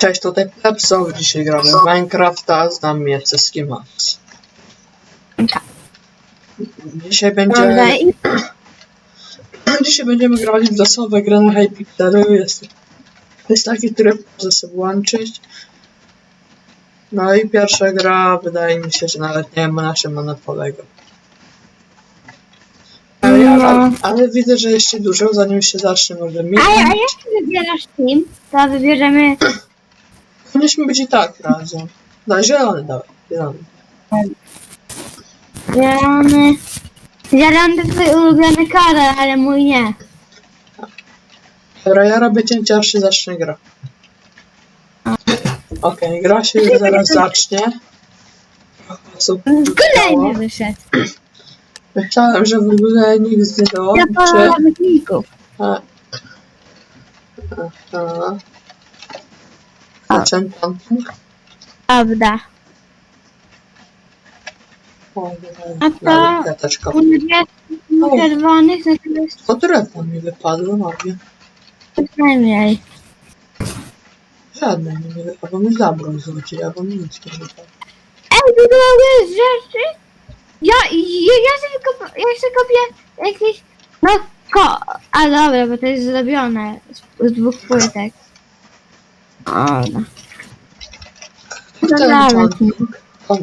Cześć, tutaj Pepso. Dzisiaj gramy w Minecrafta. Znam mnie Ceski Max. Tak. Dzisiaj i dzisiaj będziemy grali w losowe gry na Hypixelu. Jest, jest taki tryb, że sobie włączyć. No i pierwsza gra, wydaje mi się, że nawet nie wiem na czym ona polega. Ale, ja, No. ale, ale widzę, że jeszcze dużo, zanim się zacznie może mi. a, a jak wybierasz team, to wybierzemy Powinniśmy być i tak razem. No, zielony dawaj, zielony. zielony. Zielony to twój ulubiony kolor, ale mój nie. Dobra, ja robię cięcie, aż się zacznie gra. Okej, gra się już zaraz zacznie. Osób Kolejny wyszedł. Myślałem, że w ogóle nikt nie Ja dołączy. pora robotników. A. Aha. Enchanting. Prawda. O, A to- kwiateczka. U czerwonych, to jest O, drewno mi wypadło, nowie. najmniej. Żadne mi nie wypadło, mi zabrał zwrócili, albo mi nic nie wypadło. Ej, wyglądały rzeczy. Ja, ja, ja sobie kopię, ja sobie kopię jakieś, no, ko, a dobra, bo to jest zrobione z, z dwóch płytek. O, no. To. O.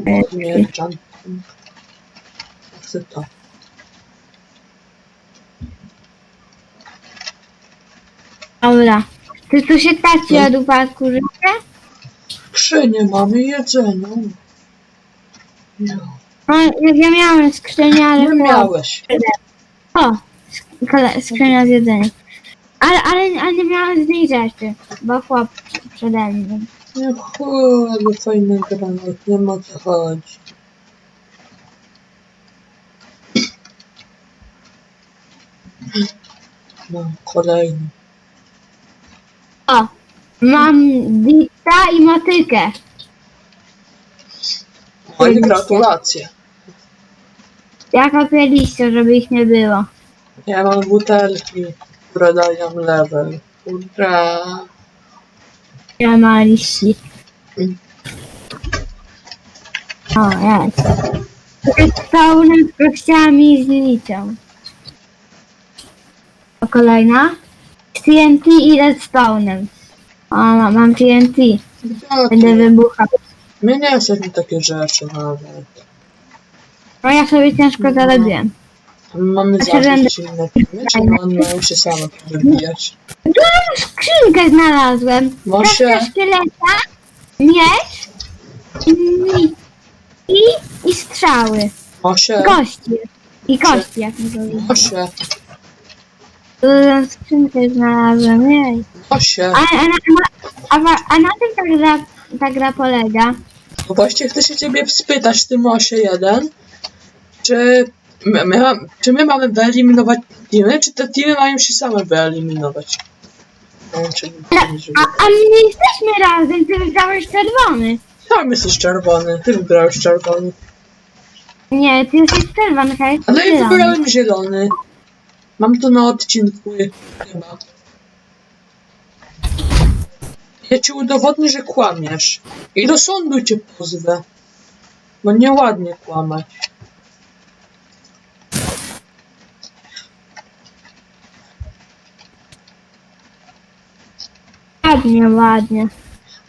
Dobra. Ty tu się taci od upadku życie? Skrzynię mamy jedzenie. Nie, No, jak ja miałem skrzynię, ale nie miałeś. O, sk- kole- skrzynia z jedzeniem. Ale, ale, ale nie miałem z niej rzeczy, bo chłop przede mną. Nie chuj, ale fajny granat, nie ma co chodzi. Mam kolejny. O, mam dita i motykę. Moje gratulacje. Ja kopię liście, żeby ich nie było. Ja mam butelki, dają level. Ura. Ja ma liści. O, jest. Z pełnym kościami z liczą. O, kolejna. TNT i redstone'em. O, ma- mam TNT. Będę wybuchał. My nie jesteśmy takie rzeczy nawet. No ja sobie ciężko zarobiłem. Mamy Znaczy, zabić inne filmy, czy mamy mają się same wybijać? Dużą skrzynkę znalazłem. Może- Kreskę szkieleta, miecz i, i, i strzały. Osie, Kości. I kości, jak mi powiedzieć. osie, Dużą skrzynkę znalazłem, jej. osie. A, a, a, a, a na tym ta gra, ta gra polega? Właśnie chcę się ciebie spytać, tym osie jeden, czy my, my, czy my mamy wyeliminować teamy, czy te teamy mają się same wyeliminować? Nie wiem, czy A, a my nie jesteśmy razem, ty wybrałeś czerwony. Sam jesteś czerwony, ty wybrałeś czerwony. Nie, ty jesteś czerwony, jestem Ale ja wybrałem zielony. Mam to na odcinku chyba. Ja ci udowodnię, że kłamiesz. I do sądu cię pozwę. Bo nieładnie kłamać. Ładnie, ładnie.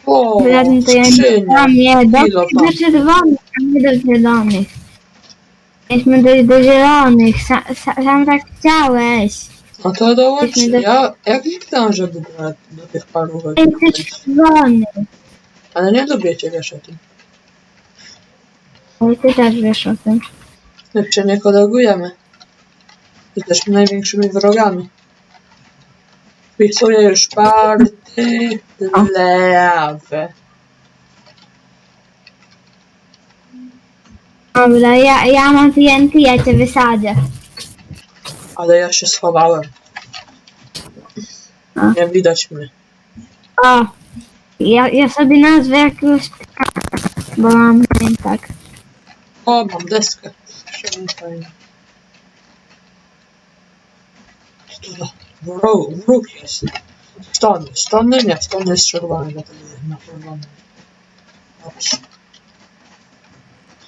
O, Ładnie to ja nie skrzynia. mam nie do, tam. do czerwonych, a nie do zielonych. Mieliśmy dojść do zielonych, sa, sa, sam tak chciałeś. No to dołącz. Jesteśmy do- Ja, ja kliknąłem, żeby do, do tych paru Jesteś czerwony. Ale nie lubię cię, wiesz o tym. Ale ty też wiesz o tym. Jeszcze nie kolegujemy. Jesteśmy największymi wrogami. Wpisuję już party lewe. Dobra, ja, ja mam TNT, ja cię wysadzę. Ale ja się schowałem. A. Nie widać mnie. O, ja, ja sobie nazwę jakiegoś ptaka, bo mam tak. O, mam deskę. Co to za wróg, wróg jest. Stony, stony nie, stony jest czerwony, dlatego na czerwony. Dobrze.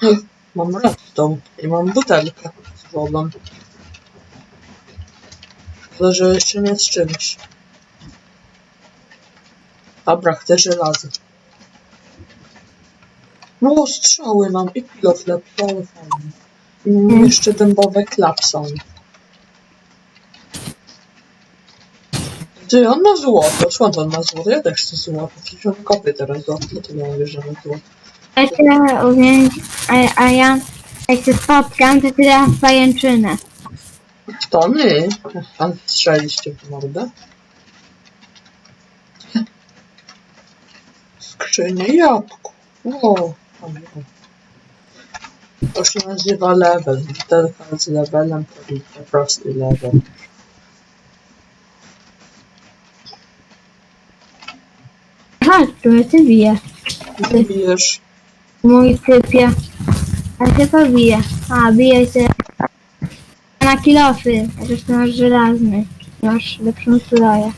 Hm, Mam redstone i mam butelkę z wodą. Szkoda, że jeszcze nie z czymś. Dobra, chcę żelazo. No, strzały mam i ale fajnie. I jeszcze dębowe klapsony. Ty, on ma złoto. Skąd on ma złoto? Ja też chcę złoto. Przecież on kopie teraz złoto, dlatego ja mówię, że ma złoto. Ja cię uwięź, a, a ja jak się spotkam, to ty dasz pajęczynę. Tony! A strzeliście w mordę? Skrzynia jabłku. O. To się nazywa level. Butelka z levelem to prostu level. Chodź, tu ty bije. Ty bijesz. Mój typie. A się pobije. A, bije się na kilofy. Zresztą masz żelazny. Masz lepszą zbroję.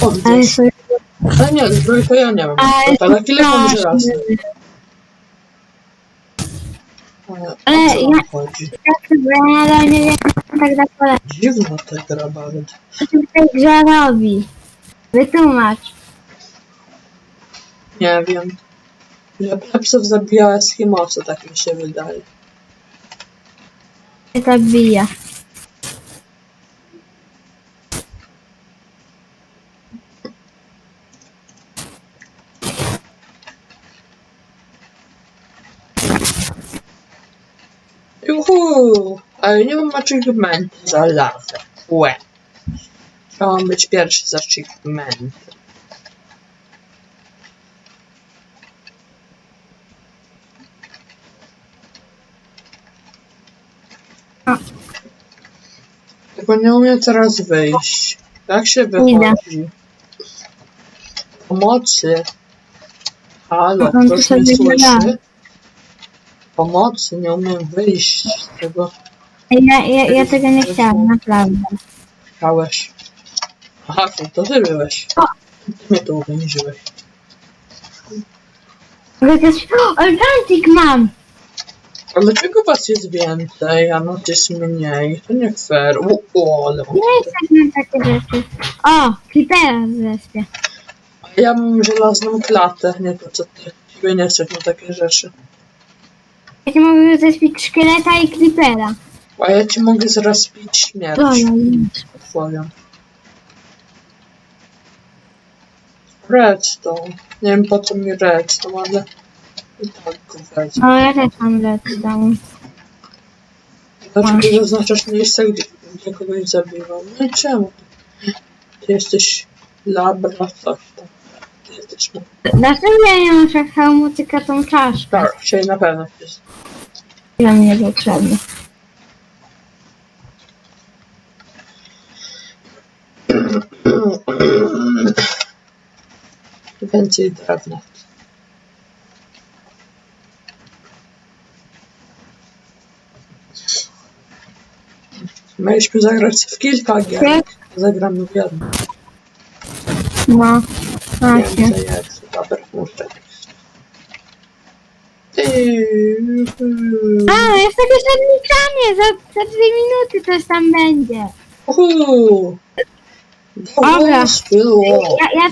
Ale Odbierz. sobie... Ale nie, zbroj to ja nie mam. Ale Ale kile mam masz- żelazny. Ale Ale o co ja- wam chodzi? Ja sobie, ale nie wiem, tak da pole. Dziwna ta gra bardzo. Co ty w tej grze robi? Wytłumacz. Nie wiem. Że plepsów zabija Eskimosy, tak mi się wydaje. zabija. Juhu! Ale nie mam achievement za lawę. Łe. Chciałam być pierwszy z achievement. Tylko nie umiem teraz wyjść. Jak się wychodzi? Pomocy. Halo, tu ktoś mnie sobie gra. słyszy? Pomocy, nie umiem wyjść z tego. Ja, ja, ja tego nie chciałam, naprawdę. Chciałeś. Aha, to, to ty byłeś. O. Ty mnie tu uwięziłeś. Chociaż... O, Atlantic mam! A dlaczego was jest więcej, a nas jest mniej? To nie fair. U, o, ale... Nie stać na takie rzeczy. O, Creepera zresztą. A ja mam żelazną klatę, nie to co ty. Ciebie nie stać na takie rzeczy. Ja ci mogę zespić szkieleta i Creepera. A ja ci mogę zaraz pić śmierć. To ja Twoją. Redstone. Nie wiem po co mi redstone, ale i tak go wezmę. O, ja też mam redstone. Dlaczego zaznaczasz miejsce, gdzie, gdzie kogoś zabiwał? No i czemu? Ty jesteś labra, coś tam. Ty jesteś no, Dlaczego ja nie muszę hełmu, tylko tą czaszkę? Tak, dzisiaj na pewno jest. Dla mnie potrzebny. Więcej drewna. Mieliśmy zagrać w kilka gier. Tak? Zagramy w jedną. No, jest. Ty. A, jest takie odliczanie, za, za dwie minuty coś tam będzie. Uhu. Dobra. Sfilu. Ja, ja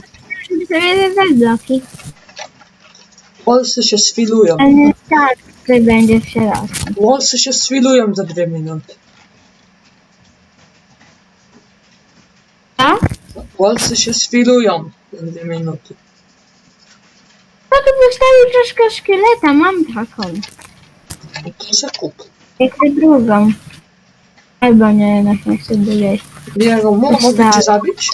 sobie te bloki, Polscy się sfilują. ale nie tak, tutaj będzie w środku. Polscy się sfilują za dwie minuty. Polscy się sfilują za dwie minuty. No to postawił troszkę szkieleta, mam taką. No to se kup. Jak tę drugą. Albo nie, jednak nie chcę drugiej. Nie, no, mo- mogę cię zabić?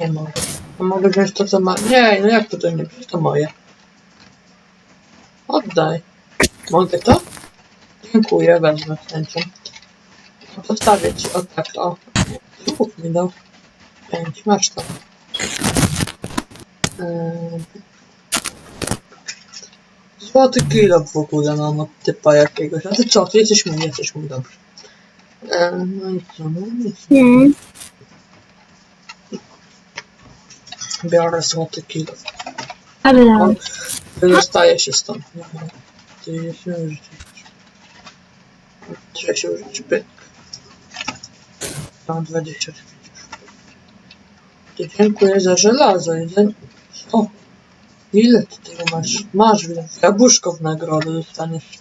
Nie mogę. A mogę wziąć to, co ma... Nie, no jak to to nie? Przecież to moje. Oddaj. Mogę to? Dziękuję, wezmę z chęcią. No, Postawię ci, o tak, o. Kup mi dał. To. Ym. Złoty kilo w ogóle mam od typa jakiegoś. A ty co? Ty jesteś mój, jesteś mój, dobrze. Ym, No i co, no? Nie. Biorę złoty kilo. Dobra. On wydostaje się stąd. Ty się użyć. Trzeba się użyć pyk. 25 Ty dziękuję za żelazo. Jeden... O! Ile ty tego masz? Masz, więc jabłuszko w nagrodę dostaniesz.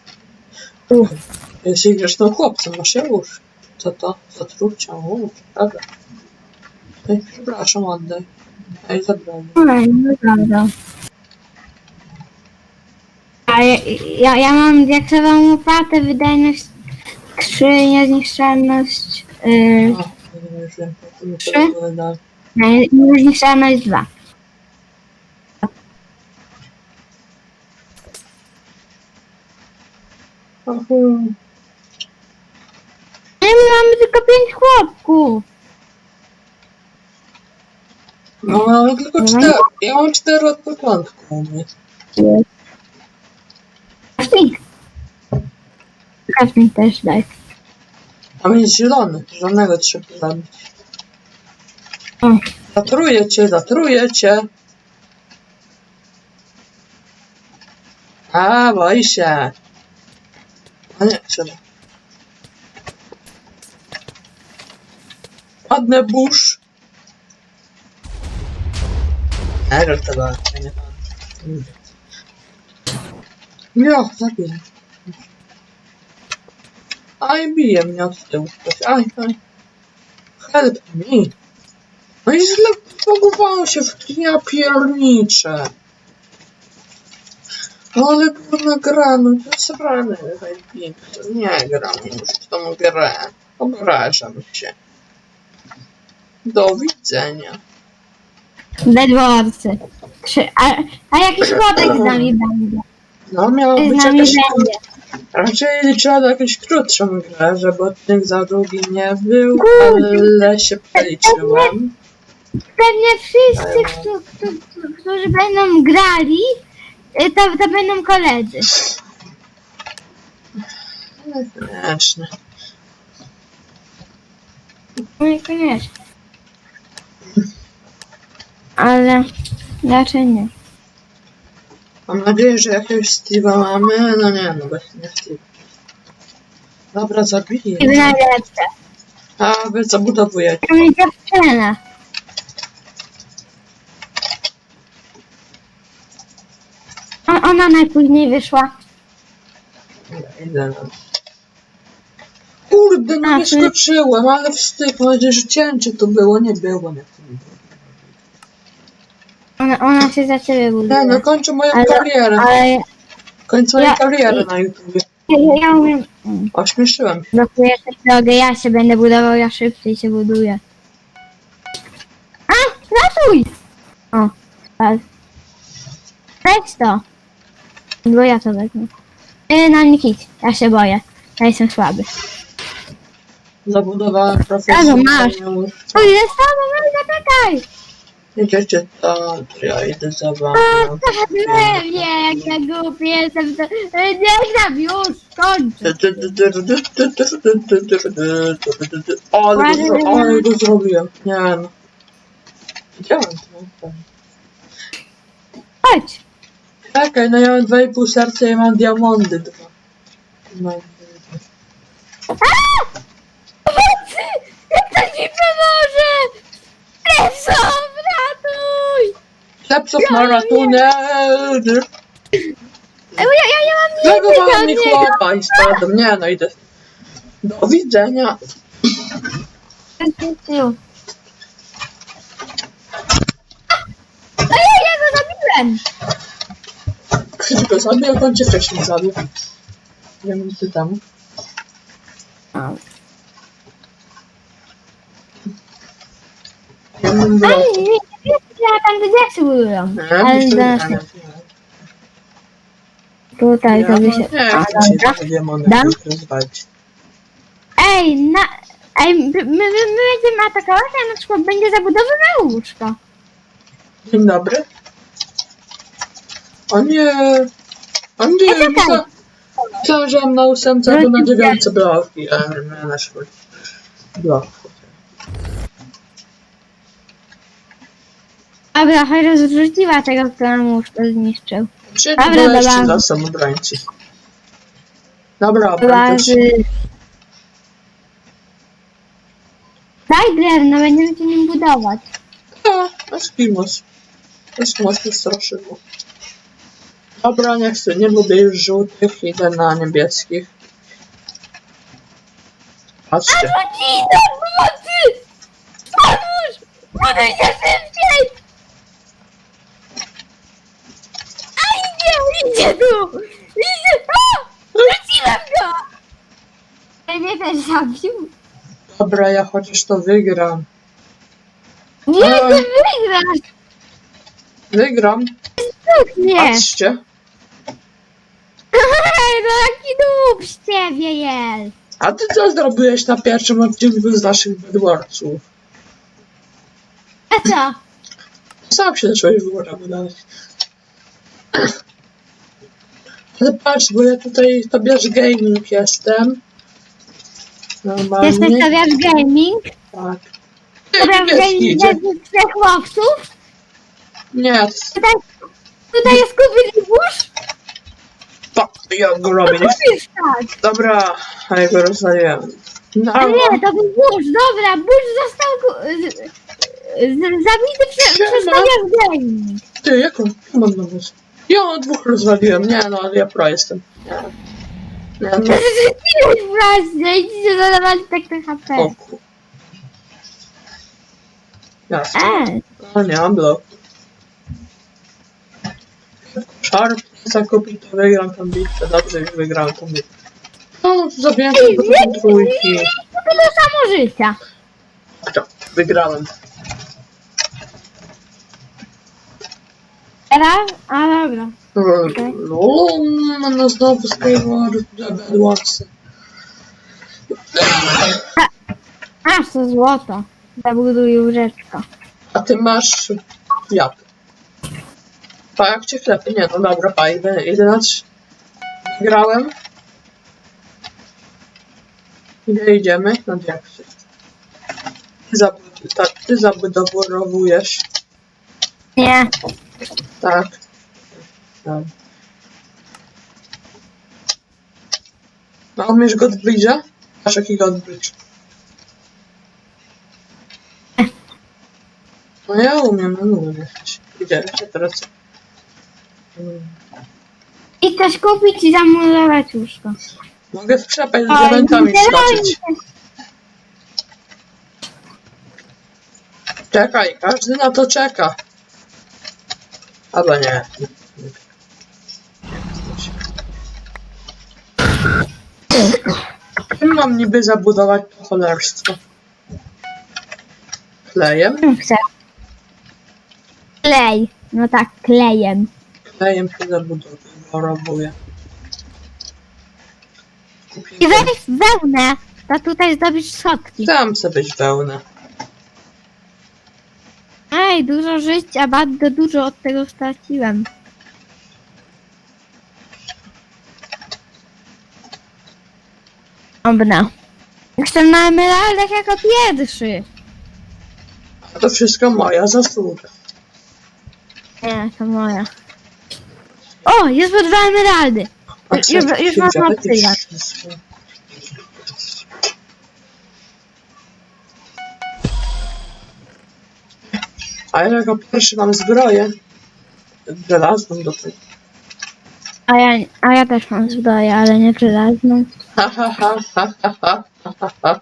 Uff. Jesteś grzecznym chłopcem, masz jabłuszko. Co to? Zatrucia? Uuu, prawda. Ej, przepraszam, oddaj. Ej, zabrałem. Ej, naprawdę. A ja, ja, mam diaksową łopatę, wydajność skrzynię, zniszczalność. Yy, O, nie już wiem, to mi Trzy? teraz nie, zniszczalność 2. Oho. Nie, my mamy tylko 5 chłopków. No, mamy tylko No cztery. Ja mam cztery od początku. u mnie. Kasnik. Kasnik też daj. A jest zielony. Zielonego trzeba zabić. Zatruję cię, zatruję cię. A, boi się. A nie, trzeba. Ładny burz. Trzeba. Nie, nie. Jo, zabiję. Aj, bije mnie od tyłu ktoś. Aj, aj. Help me. No i zlegowało się w ja pierniczę. Ale kurna gra, no to jest rany, Hyping. Nie gram już w tą grę. Obrażam się. Do widzenia. Bedworcy. Trzy. A, a jakiś chłopak z nami będzie. No miało Z być nami jakaś... będzie. Raczej liczyła jakąś krótszą grę, żeby odcinek za długi nie był, ale się przeliczyłem. Pewnie wszyscy, którzy, którzy, którzy będą grali, y, to, to będą koledzy. Koniecznie. No i koniecznie. Ale raczej nie. Mam nadzieję, że jakiegoś Steve'a mamy. No nie, no właśnie nie Steve. Dobra, zabiję. I najlepsze. A wy co budowujecie? Mamy dziewczynę. Ona najpóźniej wyszła. Ja. Kurde, no A, nie ty- skoczyłem, ale wstyd. Że cięcie to było. Nie było, nie Ona, ona się za ciebie Nie, no buduje. kończę moją Ale- karierę. Ale Kończę moją ja- karierę na YouTubie. ja, ja umiem. Ośmieszyłem się. Blokuję tę drogę, ja się będę budował, ja szybciej się buduję. A! Ratuj! O, tak. Weź to. Bo ja to wezmę. Yy, na mnie kit. Ja się boję. Ja jestem słaby. Zabudowałem masz. profesjonalnie już. O, jest tam, no zaczekaj! Idziecie tam, ja idę za wami. Nie wiem, jak ja głupi jestem, to... e, Nie tam już, kończę. Ale go, zro- ale go zrobiłem. Nie no. Widziałem to. Chodź. Czekaj, no ja mam 2,5 serca i mam diamondy dwa. No. A! Pomocy! Jak to ci pomoże? Leso, ratuj! Klepsów na ratunek! E, Ja, ja nie mam nic Zagowałem od mi niego. chłopa i spadłem. Nie no, idę. Do widzenia. A ja, ja go zabiłem! Go zabił, jak on cię wcześniej zabił. Dwie minuty temu. Ja bym była... Ale nie, nie, nie, ja tam gdzie się budują. Nie, Ale zaraz że nie. nie. Tutaj Ja sobie się... nie A, dobra. te demony Dam? rozwalić. Ej, na... Ej, my, my, my będziemy atakować, a na przykład będzie zabudowane łóżko. Dzień dobry. A nie! A nie! Jest okej. Przełożyłam na ósemce, a na dziewiątce była i Iron na siebie. Była. Dobra, chociaż zrzuciła tego, kto mu już to zniszczył. Czy to Dobra, była dobra. Dobra, Była z... no będziemy cię nim budować. Tak, a, Eskimos. Eskimos to straszyło. Dobra, nie chcę, nie lubię już żółtych, idę na niebieskich. Patrzcie, Rodzina pomocy! Pomóż! Buduj się szybciej! A idzie, idzie tu! Idzie! O! Wróciłem go! Ej, Mnie też zabił. dobra, ja chociaż to wygram. Nie, ty wygrasz! Wygram, Tak nie! patrzcie. Ej, no jaki noob z ciebie jest! A ty co zrobiłeś na pierwszym odcinku z naszych Bedwarsów? A co? Sam się zacząłeś w górę budować. Ale patrz, bo ja tutaj Tobiasz Gaming jestem. Normalnie. Jesteś Tobiasz Gaming? Tak. Tobiasz Niebieski Gaming idzie. jest z trzech chłopców? Nie, Tutaj, tutaj jest burz? Pa, ja go robię. Nie. Kupisz tak! Dobra, a ja go rozwaliłem. No, A nie, to był burz, dobra, burz został ku- z, z, zabity prze, Siema. przez Tobiasz Gaming. ty, jaką? Mam na was. Ja dwóch rozwaliłem. Nie, no, ale ja pro jestem. Nie. Nie, no. Zrzuciłeś właśnie i ci się zadawali tak na HP. O, ku- Jasne. E, No nie mam bloku. Szarp zakupić, to wygram tą bitwę. Dobrze, już wygrałem tą bitwę. No, zabiłem Ej, tylko nie, trójki. to tyle samo życia. Kto? Wygrałem. Teraz? A dobra. Okej. No, no znowu Skyward, Bedwarsy. Aż to złoto. Zabuduj łóżeczko. A ty masz jak? Pa, jak cię klepie? Nie, no dobra, pa, idę, idę na trz- Wygrałem. Ile idziemy? Diaksy. Ty, zab tak, ty zabudowujesz. Nie. Tak. tak. No, umiesz Godbridge'a? Masz jaki Godbridge? No ja umiem, no umiem. Idę, się teraz. I coś kupić i zamurować łóżko. Mogę w przepę z literalnie. skoczyć. Czekaj, każdy na to czeka. Albo nie. Czym mam niby zabudować to cholerstwo? Klejem? Chcę. Klej. No tak, klejem. Klejem się zabudowuję. I weź wełnę, to tutaj zdobisz schodki. Dam sobie wełnę. Ej, dużo życia, bardzo dużo od tego straciłem. Dobra. Jestem na emeraldach jako pierwszy. A to wszystko moja zasługa. Nie, to moja. O, jest po dwa emeraldy. Już, już, już obsydian. A ja jako pierwszy mam zbroję. Żelazną do tego. A ja, a ja też mam zbroję, ale nie żelazną. Ha, ha, ha, ha, ha, ha, ha, ha.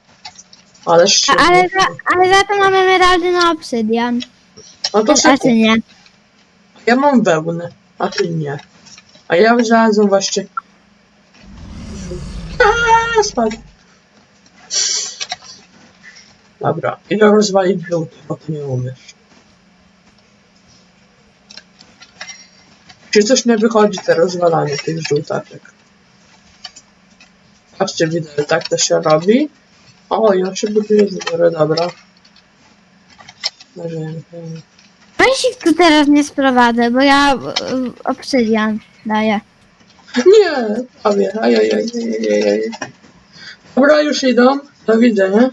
Ale szczerze. ale, za, ale za to mam emeraldy na obsydian. No to A ty nie. ja mam wełnę, a ty nie. A ja znalazłem właśnie. Aaa, spadł. Dobra, idę rozwalić żółty, bo ty nie umiesz. Czy coś nie wychodzi te rozwalanie tych żółtaczek? Patrzcie, widzę, tak to się robi. O, ja się buduję z góry, dobra. Weź ich tu teraz nie sprowadzę, bo ja y, obsydian daję. Nie, prawie. Ajajaj, ajajaj. Dobra, już idą. Do widzenia.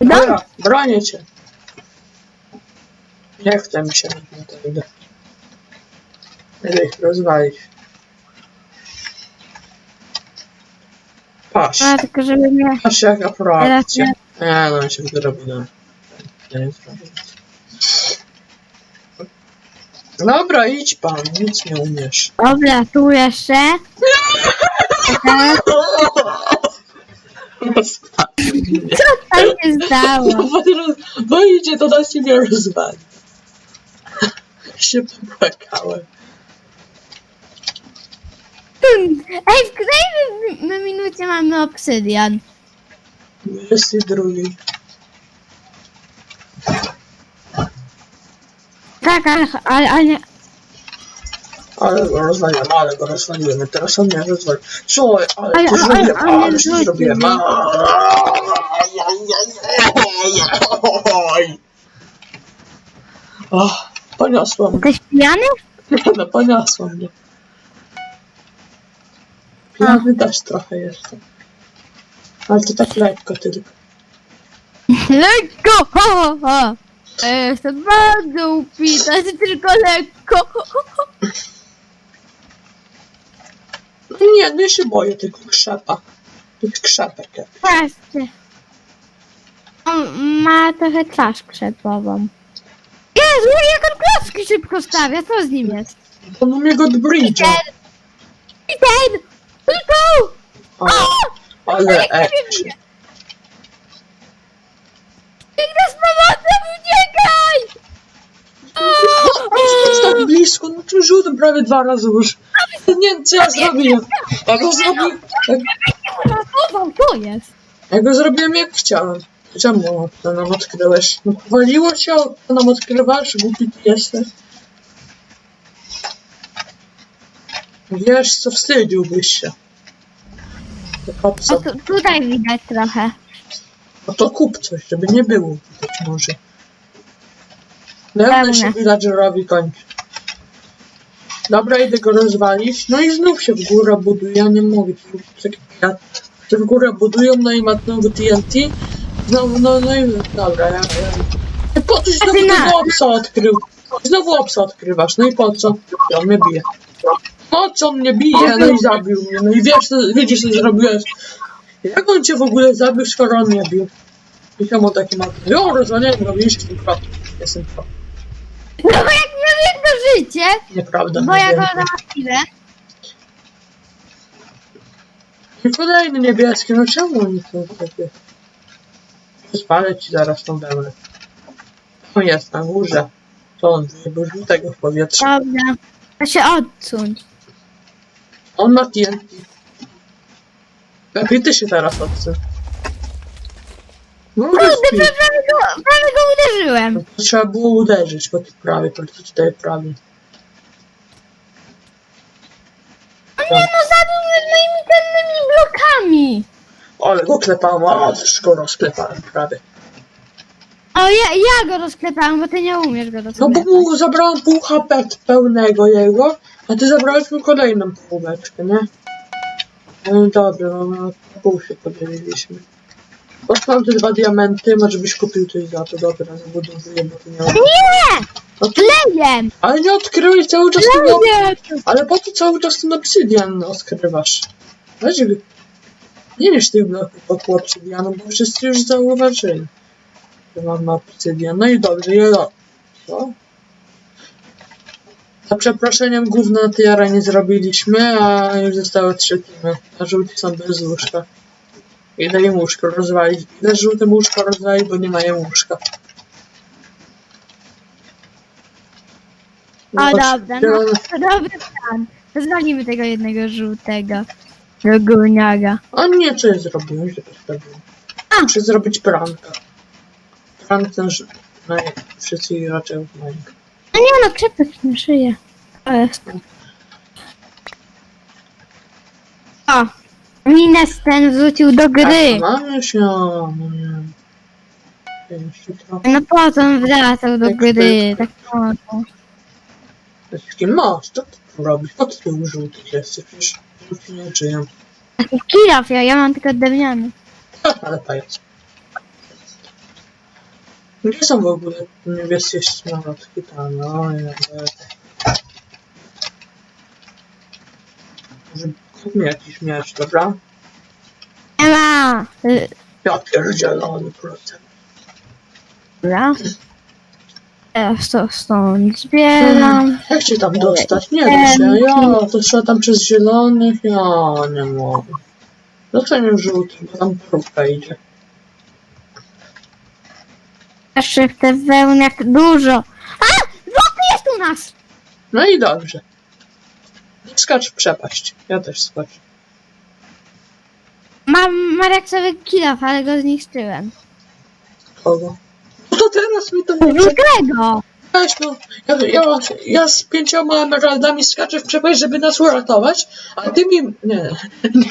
Dobra, bronię cię. Nie chce mi się na to idę. Idę ich rozwalić. Patrz, A, tylko żeby mnie... patrz jaka proakcja. Nie, no się wyrobiłem. Dobra, idź pan, nic nie umiesz. Dobra, tu jeszcze. Teraz, co tam się stało? Bo, roz- bo idzie to na siebie rozwalić. się popłakałem. Ej, w której my, my minucie mamy obsydian? 22. Tak, ale, ale, ale. Ale go rozwaliłem, ale go rozwaliłem. Teraz on mnie rozwalił. Co? Ale Ale- to ale- zrobiłem, ale ale się wrócił, zrobiłem. nie? O, poniosło mnie. Jesteś pijany? No, poniosło mnie. Pijany też trochę jestem. Ale to tak lekko tylko. Lekko! Ho, ho, ho. Ja Jestem bardzo upita, to tylko lekko. Nie, no ja się boję tylko krzepa. Tych krzepek. Patrzcie. On ma trochę twarz krzepową. Jezu, jak on klocki szybko stawia, co z nim jest? On umie go bridge'a. I ten! Tylko! Ale, ale action. Biegnę z pomocą, uciekaj! Jest tak blisko, prawie dwa razy już. Nie wiem, co ja zrobiłem. Ja go zrobiłem, jak, Uratował, to jest. ja go zrobiłem jak chciałem. Czemu to nam odkryłeś? No powaliło cię, to nam odkrywasz, głupi ty jesteś. Wiesz co, wstydziłbyś się. To kop O, sobie. tu, tutaj widać trochę. No to kup coś, żeby nie było być może. Dawno się Pełne. villagerowi kończy. Dobra, idę go rozwalić. No i znów się w górę buduje. Ja nie mogę ja. Się w górę budują, no i ma znowu TNT. Znowu, no, no i dobra, ja, ja. I po coś znowu tego obsa odkrył. Znowu obsa odkrywasz, no i po co? On mnie bije. Po co on mnie bije? No i zabił mnie. No i wiesz, co, widzisz co zrobiłeś. Jak on cię w ogóle zabił, skoro on mnie bił? I czemu taki ma... Jo, go, widzisz, jestem pro. Jestem życie, Nieprawda. bo ja go załatwiłem. I kolejny niebieski, no czemu oni są takie? Spalę ci zaraz tą wełnę. O, jest na górze. Co on wyjebał żółtego w powietrze? Dobra. To się odsuń. On ma TNT. Lepiej ty się teraz odsuń. No, Kurde, rozpij. prawie go, prawie go uderzyłem. No, to trzeba było uderzyć po tych prawie, po tych cztery prawie. O nie no, zabił mnie z moimi cennymi blokami. Ale go klepałem, a też go rozklepałem prawie. O, ja, ja go rozklepałem, bo ty nie umiesz go No bo rozklepać. mu zabrałem pół HP pełnego jego, a ty zabrałeś mu kolejną półeczkę, nie? No dobra, no, no pół się podzieliliśmy. Poszłam te dwa diamenty, może byś kupił coś za to, dobra, zabudowuję, bo to nie Nie! no, to! Ale nie odkryłeś cały czas. Lejem! Ale po co cały czas ten obsydian odkrywasz? Weź go. Nie niż tych bloków wokół obsydianu, bo wszyscy już zauważyli. Że mam obsydian. No i dobrze, jelo. Co? Za przeproszeniem gówna na tej arenie zrobiliśmy, a już zostały trzy teamy. A żółci są bez łóżka. Idę im łóżko rozwalić. Idę żółtym łóżko rozwalić, bo nie mają łóżka. O, Zobacz, dobra, no, to dobry plan. Zwalimy tego jednego żółtego. Do gówniaga. A nie, co ja zrobiłem? Źle zrobiłem. A. Muszę zrobić pranka. Prank ten, no, nie, wszyscy raczej moim. No nie no, krzepek na szyję. To jest. O! Mines ten wrzucił do gry. Mamy się, no nie. Jeszcze trochę. No po co on wracał do Tak, gry? Tak po co? Taki masz, co ty tu robisz? Po co ty u żółtych jesteś? Przecież żółci nie żyją. Taki kilof, ja, ja mam tylko drewniany. Ha, ale pajac. Gdzie są w ogóle niebieskie smolotki? Tam, no nawet. Może jakiś miecz, dobra? Nie ma. Y, Ja pierdzielony procent. Dobra. Teraz to stąd zbieram. Jak się tam dostać? Nie da się. Ja, to trzeba tam przez zielonych. Ja nie mogę. Zostań żółty, bo tam próbka idzie. Jeszcze w te wełniach dużo. A! Złoty jest u nas! No i dobrze. Skacz w przepaść. Ja też skoczę. Mam Mareksowy kilof, ale go zniszczyłem. Kogo? No to teraz mi to prze... Zwykłego! Weź no. Ja, ja, ja z pięcioma emeraldami skaczę w przepaść, żeby nas uratować, a ty mi... Nie, nie.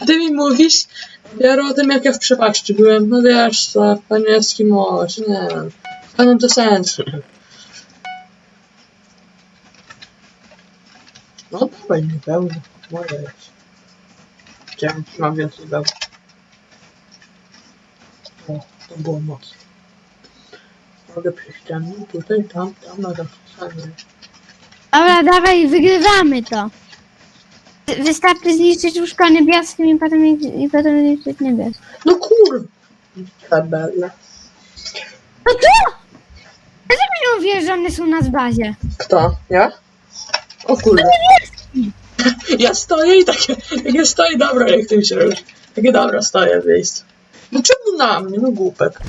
Ty mi mówisz dopiero o tym, jak ja w przepaści byłem. No wiesz co, panie Eskimoś, nie. Panem to sens. No dawaj mi pełno. Moje jest. Chciałem, mam więcej pełno. O, to było mocne. Mogę przejść tam, tutaj, tam, tam, na zasadzie. Dobra, dawaj, wygrywamy to. Wy- Wystarczy zniszczyć łóżko niebieskim i potem, i potem zniszczyć niebieskie. No kur... Tabela. No co? Dlaczego nie mówisz, że one są na bazie? Kto? Ja? O kurde. Ja stoję i takie, takie stoję, dobra, jak ty się robisz. Takie dobra, stoję w miejscu. No czemu na mnie, no głupek.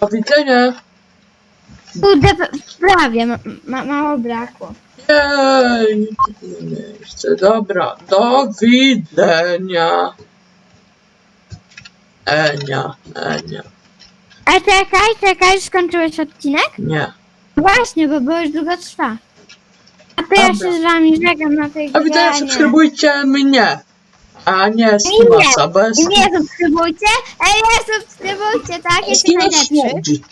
Do widzenia. Kurde, prawie, ma, ma, mało brakło. Jej, miejsce, dobra, do widzenia. Enia, Enia, A czekaj, czekaj, skończyłeś odcinek? nie. Właśnie, bo było już długo trwa. A to ja Dobra. się z wami żegam na tej A widzenia, granie. subskrybujcie mnie, a nie Skimasa, bo jest Nie subskrybujcie, ej, nie subskrybujcie, tak? Jestem Skimas najlepszy. śmierdzi.